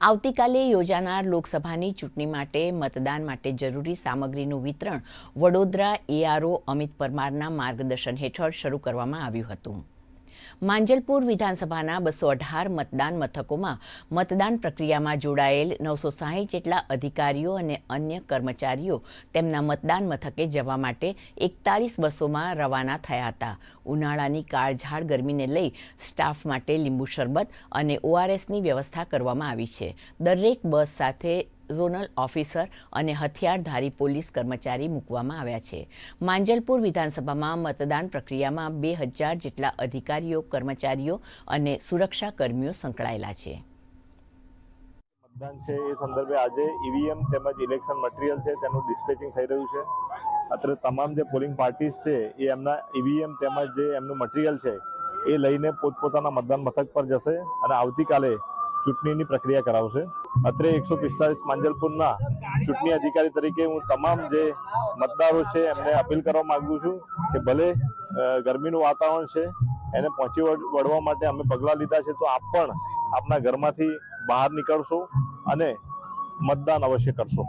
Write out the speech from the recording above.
આવતીકાલે યોજાનાર લોકસભાની ચૂંટણી માટે મતદાન માટે જરૂરી સામગ્રીનું વિતરણ વડોદરા એઆરઓ અમિત પરમારના માર્ગદર્શન હેઠળ શરૂ કરવામાં આવ્યું હતું. માંજલપુર વિધાનસભાના બસો અઢાર મતદાન મથકોમાં મતદાન પ્રક્રિયામાં જોડાયેલ નવસો સાહીઠ જેટલા અધિકારીઓ અને અન્ય કર્મચારીઓ તેમના મતદાન મથકે જવા માટે એકતાલીસ બસોમાં રવાના થયા હતા. ઉનાળાની કાળઝાળ ગરમીને લઈ સ્ટાફ માટે લીંબુ શરબત અને ઓઆરએસની વ્યવસ્થા કરવામાં આવી છે. દરેક બસ સાથે ઝોનલ ઓફિસર અને હથિયારધારી પોલીસ કર્મચારી મૂકવામાં આવ્યા છે. માંજલપુર વિધાનસભામાં મતદાન પ્રક્રિયામાં બે હજાર જેટલા અધિકારીઓ, કર્મચારીઓ અને સુરક્ષા કર્મીઓ સંકળાયેલા છે. મતદાન છે એ સંદર્ભે આજે ઈવીએમ તેમજ ઇલેક્શન મટીરિયલ છે તેનું ડિસ્પેચિંગ થઈ રહ્યું છે. અત્રે તમામ જે પોલિંગ પાર્ટીઝ છે એ એમના ઈવીએમ તેમજ જે એમનું મટીરિયલ છે એ લઈને પોતપોતાના મતદાન મથક પર જશે અને આવતીકાલે ચૂંટણીની પ્રક્રિયા કરાવશે. અત્રે એકસો પિસ્તાલીસ માંજલપુરના ચૂંટણી અધિકારી તરીકે હું તમામ જે મતદારો છે, એમને અપીલ કરવા માંગુ છું કે ભલે ગરમીનું વાતાવરણ છે, એને પહોંચી વળવા માટે અમે પગલાં લીધા છે, તો આપ પણ આપના ઘરમાંથી બહાર નીકળશો અને મતદાન અવશ્ય કરશો.